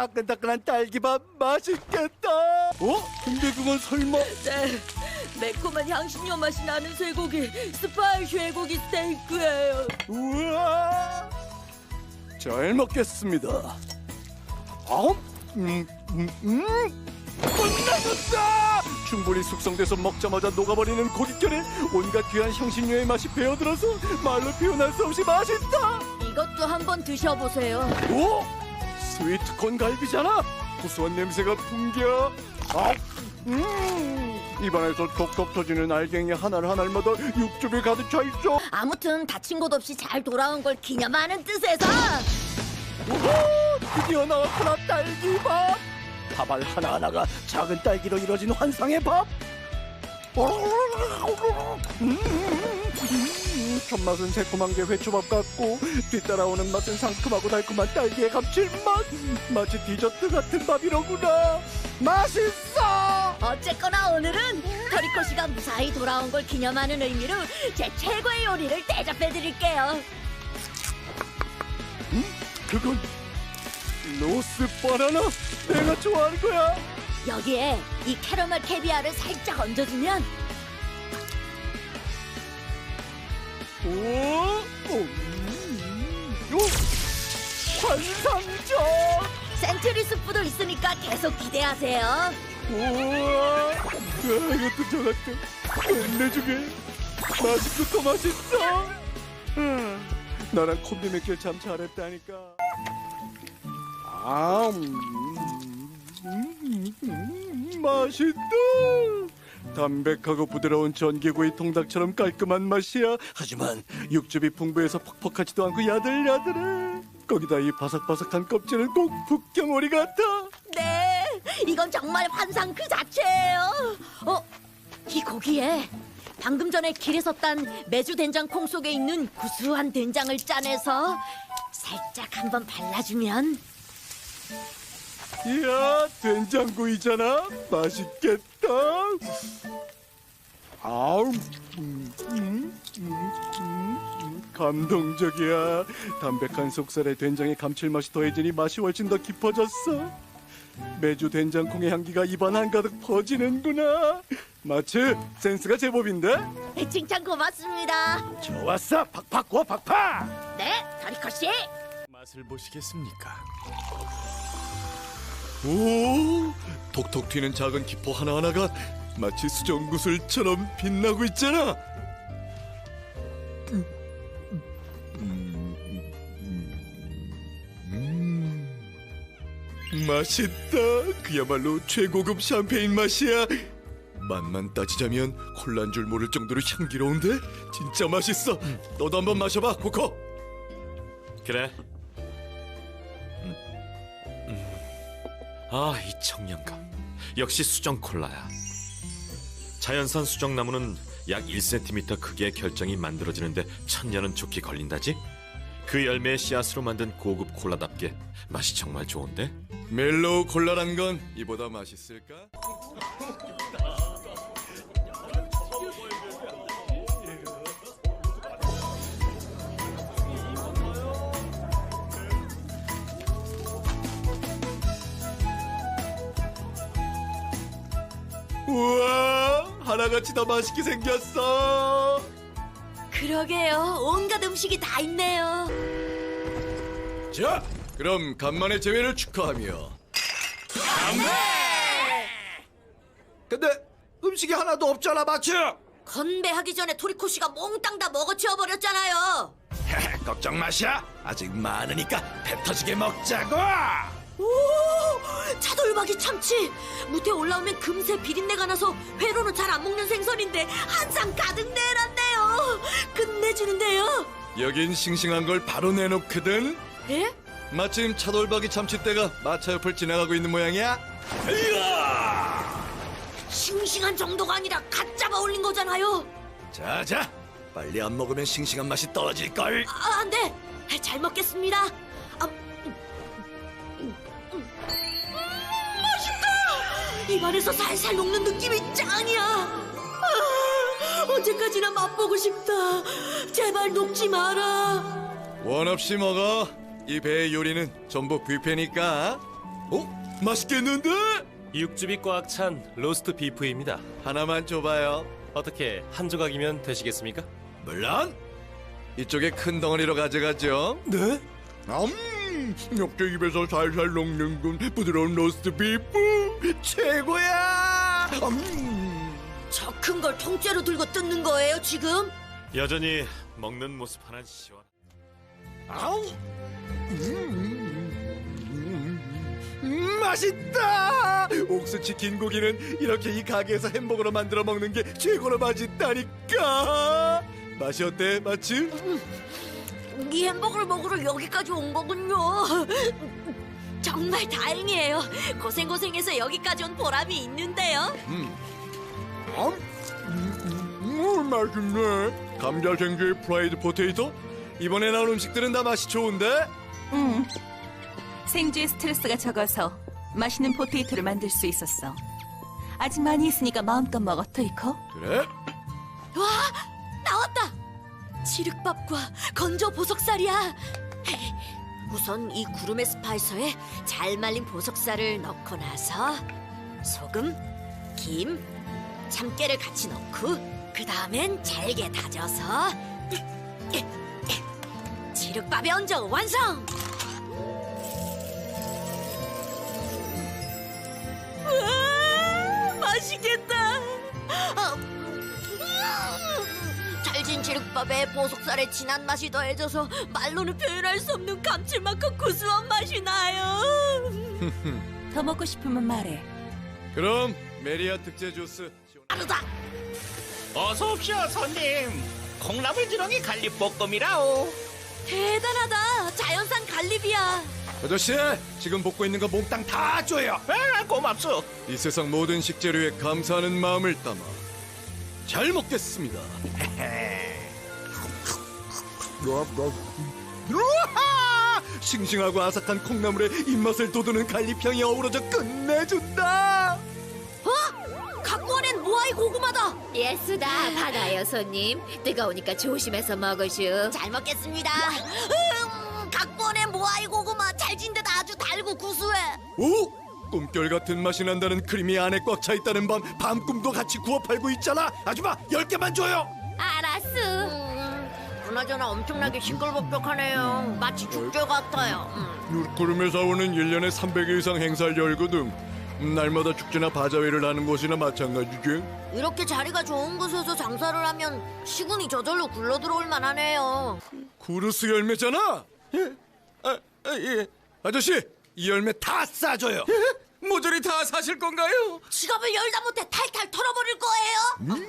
따끈따끈한 딸기밥 맛있겠다. 어? 근데 그건 설마? 네, 매콤한 향신료 맛이 나는 쇠고기 스파이 쇠고기 스테이크예요. 우와! 잘 먹겠습니다. 아음, 음, 음, 음. 끝나줬다! 충분히 숙성돼서 먹자마자 녹아버리는 고깃결에 온갖 귀한 향신료의 맛이 배어들어서 말로 표현할 수 없이 맛있다. 이것도 한번 드셔보세요. 오! 스위트콘 갈비잖아. 고소한 냄새가 풍겨. 아, 음. 입안에서 톡톡 터지는 알갱이 하나를 하나마다 육즙이 가득 차 있어. 아무튼 다친 곳 없이 잘 돌아온 걸 기념하는 뜻에서 우후! 드디어 나왔구나 딸기밥. 밥알 하나 하나가 작은 딸기로 이루어진 환상의 밥. 음, 음, 첫 맛은 새콤한 게 회초밥 같고 뒤따라오는 맛은 상큼하고 달콤한 딸기의 감칠맛. 마치 디저트 같은 밥이로구나. 맛있어! 어쨌거나 오늘은 토리코 씨가 무사히 돌아온 걸 기념하는 의미로 제 최고의 요리를 대접해드릴게요. 그건 로스 바나나? 내가 좋아하는 거야. 여기에 이 캐러멜 캐비아를 살짝 얹어주면 오, 오, 음, 오, 환상적 센츄리 스프도 있으니까 계속 기대하세요. 우와, 야, 이것도 저것도 끝내주게 맛있고 또 맛있어. 음, 나랑 콤비 맥길 참 잘했다니까. 아, 음, 음, 음, 맛있다. 담백하고 부드러운 전기구이 통닭처럼 깔끔한 맛이야. 하지만 육즙이 풍부해서 퍽퍽하지도 않고 야들야들해. 거기다 이 바삭바삭한 껍질은 꼭 북경오리 같아. 네, 이건 정말 환상 그 자체예요. 어, 이 고기에 방금 전에 길에서 딴 메주 된장콩 속에 있는 구수한 된장을 짜내서 살짝 한번 발라주면 이야 된장구이잖아. 맛있겠다. 아우 음, 음, 음, 음, 감동적이야. 담백한 속살에 된장의 감칠맛이 더해지니 맛이 훨씬 더 깊어졌어. 매주 된장콩의 향기가 입안 한가득 퍼지는구나. 마치 센스가 제법인데? 칭찬 고맙습니다. 좋았어. 팍팍 구워 팍팍! 네, 다리코 씨. 맛을 보시겠습니까? 오, 톡톡 튀는 작은 기포 하나하나가 마치 수정구슬처럼 빛나고 있잖아. 음, 맛있다. 그야말로 최고급 샴페인 맛이야. 맛만 따지자면 콜라인 줄 모를 정도로 향기로운데 진짜 맛있어. 너도 한번 마셔봐, 코코. 그래. 아, 이 청량감. 역시 수정 콜라야. 자연산 수정나무는 약 1cm 크기의 결정이 만들어지는데 천년은 좋게 걸린다지? 그 열매의 씨앗으로 만든 고급 콜라답게 맛이 정말 좋은데? 멜로우 콜라란 건 이보다 맛있을까? 우와 하나같이 다 맛있게 생겼어 그러게요. 온갖 음식이 다 있네요. 자 그럼 간만에 재회를 축하하며 근데 음식이 하나도 없잖아 마치 건배하기 전에 토리코 씨가 몽땅 다 먹어치워 버렸잖아요. 걱정 마시야 아직 많으니까 배 터지게 먹자고 오, 차돌박이 참치. 무태 올라오면 금세 비린내가 나서 회로는 잘 안 먹는 생선인데 한상 가득 내놨네요. 끝내주는데요. 여긴 싱싱한 걸 바로 내놓거든 예? 마침 차돌박이 참치대가 마차 옆을 지나가고 있는 모양이야 싱싱한 정도가 아니라 갓 잡아 올린 거잖아요. 자자 빨리 안 먹으면 싱싱한 맛이 떨어질걸 아, 안 돼. 잘 먹겠습니다. 입안에서 살살 녹는 느낌이 짱이야. 아, 언제까지나 맛보고 싶다. 제발 녹지 마라. 원 없이 먹어 이 배의 요리는 전부 뷔페니까 어? 맛있겠는데? 육즙이 꽉 찬 로스트 비프입니다. 하나만 줘봐요. 어떻게 한 조각이면 되시겠습니까? 물론 이쪽에 큰 덩어리로 가져가죠. 네? 음, 역대 입에서 살살 녹는군 부드러운 로스트 비프 최고야. 음. 저큰 걸 통째로 들고 뜯는 거예요 지금? 여전히 먹는 모습 하나 시원. 아우. 음, 맛있다. 옥수 치킨 고기는 이렇게 이 가게에서 햄버거로 만들어 먹는 게 최고로 맛있다니까. 맛이 어때, 마치? 이 햄버거를 먹으러 여기까지 온 거군요. 정말 다행이에요. 고생 고생해서 여기까지 온 보람이 있는데요. 음, 음, 맛있네. 감자 생쥐 프라이드 포테이토. 이번에 나온 음식들은 다 맛이 좋은데. 응. 생쥐의 스트레스가 적어서 맛있는 포테이토를 만들 수 있었어. 아직 많이 있으니까 마음껏 먹어, 토이코. 그래? 와 나왔다. 지륵밥과 건조 보석살이야. 우선 이 구름의 스파이서에 잘 말린 보석살을 넣고 나서 소금, 김, 참깨를 같이 넣고 그 다음엔 잘게 다져서 지륵밥에 얹어 완성. 잘진 지륵밥에 보석살의 진한 맛이 더해져서 말로는 표현할 수 없는 감칠맛과 고소한 맛이 나요. 더 먹고 싶으면 말해. 그럼 메리아 특제 주스. 빠르다. 어서 옵시오 손님 콩나물 지렁이 갈릭볶음이라오 대단하다. 자연산 갈립이야. 아저씨, 지금 볶고 있는 거 몽땅 다 줘요. 아 고맙소 이 세상 모든 식재료에 감사하는 마음을 담아 잘 먹겠습니다. 우와! 싱싱하고 아삭한 콩나물에 입맛을 돋우는 갈릭향이 어우러져 끝내준다. 어? 각본엔 모아이 고구마다. 예수다 받아요 손님 뜨거우니까 조심해서 먹으슈 잘 먹겠습니다. 음, 각본엔 모아이 고구마 잘진데다 아주 달고 구수해. 오! 꿈결 같은 맛이 난다는 크림이 안에 꽉 차 있다는 밤 밤꿈도 같이 구워 팔고 있잖아. 아줌마 열 개만 줘요. 알았어 음, 그나저나 엄청나게 싱글벅적하네요. 마치 축제 같아요. 음. 구름의 사원은 1년에 300일 이상 행사를 열거든. 음, 날마다 축제나 바자회를 하는 곳이나 마찬가지지. 이렇게 자리가 좋은 곳에서 장사를 하면 시군이 저절로 굴러 들어올 만하네요. 구르스 열매잖아. 예? 아, 아, 예. 아저씨, 이 열매 다 싸줘요. 모조리 다 사실 건가요? 지갑을 열다 못해 탈탈 털어버릴 거예요.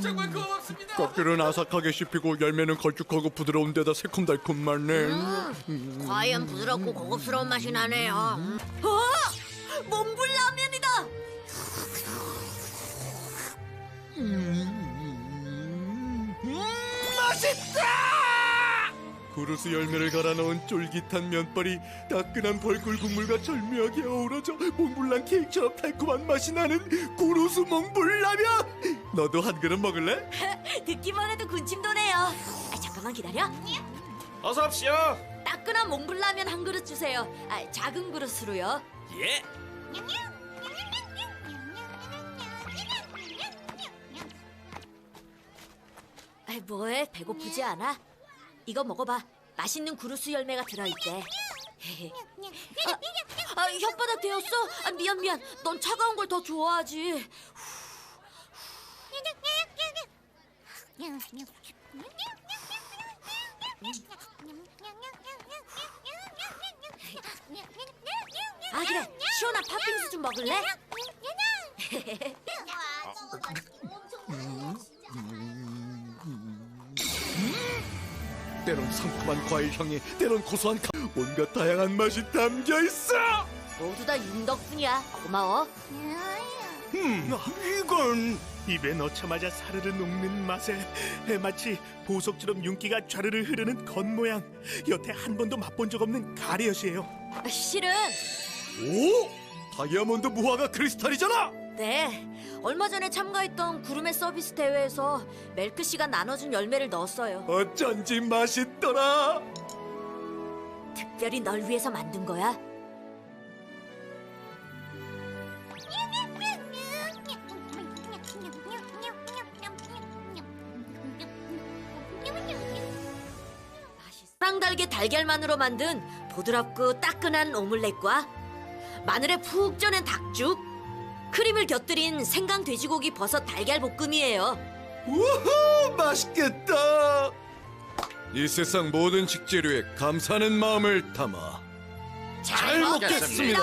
정말 고맙습니다. 껍질은 아삭하게 씹히고 열매는 걸쭉하고 부드러운 데다 새콤달콤하네. 과연 부드럽고 고급스러운 맛이 나네요. 음. 어? 몽블라면이다. 구르스 열매를 갈아 넣은 쫄깃한 면발이 따끈한 벌꿀 국물과 절묘하게 어우러져 몽블랑 케이크처럼 달콤한 맛이 나는 구르스 몽블라면. 너도 한 그릇 먹을래? 듣기만 해도 군침 도네요. 아, 잠깐만 기다려. 어서 옵시오 따끈한 몽블라면 한 그릇 주세요. 아, 작은 그릇으로요. 예 아, 뭐해? 배고프지 않아? 이거 먹어봐. 맛있는 구르스 열매가 들어있대. 아, 아, 혓바닥 데웠어? 아, 미안 미안. 넌 차가운 걸 더 좋아하지. 아 그래. 시원한 팥빙수 좀 먹을래? 때론 상큼한 과일 향이, 때론 고소한 가... 온갖 다양한 맛이 담겨 있어. 모두 다 윤 덕분이야. 고마워. 음, 이건 입에 넣자마자 사르르 녹는 맛에 마치 보석처럼 윤기가 좌르르 흐르는 겉모양 여태 한 번도 맛본 적 없는 가리엇이에요 아, 실은 오, 다이아몬드 무화과 크리스탈이잖아. 네. 얼마 전에 참가했던 구름의 서비스 대회에서 멜크 씨가 나눠준 열매를 넣었어요. 어쩐지 맛있더라. 특별히 널 위해서 만든 거야. 사랑달걀 달걀만으로 만든 부드럽고 따끈한 오믈렛과 마늘에 푹 쪄낸 닭죽, 크림을 곁들인 생강 돼지고기 버섯 달걀 볶음이에요. 우후 맛있겠다. 이 세상 모든 식재료에 감사하는 마음을 담아 잘 먹겠습니다.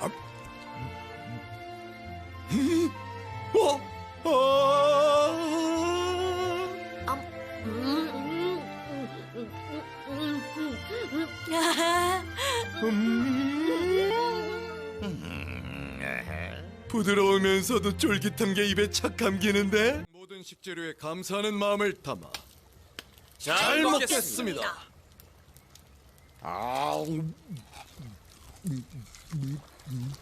어? 부드러우면서도 쫄깃한 게 입에 착 감기는데 모든 식재료에 감사하는 마음을 담아 잘, 먹겠습니다. 맛있어. 음, 음, 음, 음,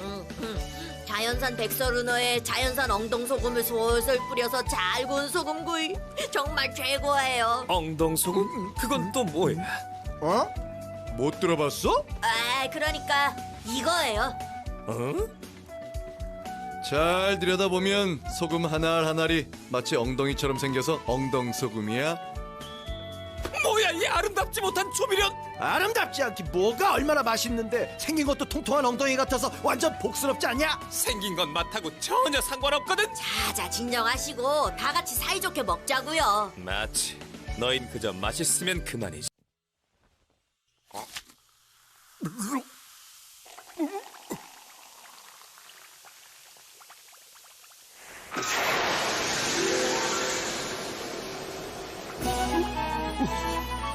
음, 음. 자연산 백설은어에 자연산 엉덩소금을 솔솔 뿌려서 잘 구운 소금구이 정말 최고예요. 엉덩소금? 그건 또 뭐야? 어? 못 들어봤어? 아, 그러니까 이거예요. 어? 잘 들여다보면 소금 하나알 하나리 마치 엉덩이처럼 생겨서 엉덩 소금이야. 뭐야 이 아름답지 못한 조미련! 아름답지 않기 뭐가 얼마나 맛있는데 생긴 것도 통통한 엉덩이 같아서 완전 복스럽지 않냐? 생긴 건 맛하고 전혀 상관없거든. 자자 진정하시고 다 같이 사이좋게 먹자고요. 마치 너흰 그저 맛있으면 그만이지.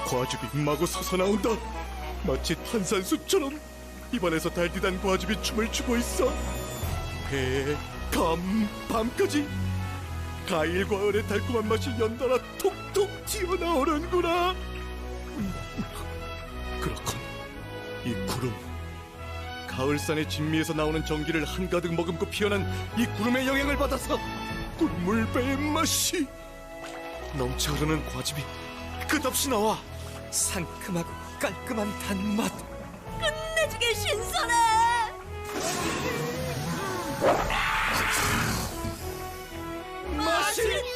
과즙이 마구 솟아나온다. 마치 탄산수처럼 입안에서 달디단 과즙이 춤을 추고 있어. 배, 감, 밤까지 과일과 얼의 달콤한 맛이 연달아 톡톡 튀어나오는구나. 음, 그렇군. 이 구름, 가을산의 진미에서 나오는 전기를 한가득 머금고 피어난 이 구름의 영향을 받아서 꿀물배의 맛이 넘쳐 흐르는 과즙이 끝없이 나와 상큼하고 깔끔한 단맛. 끝내주게 신선해! 맛있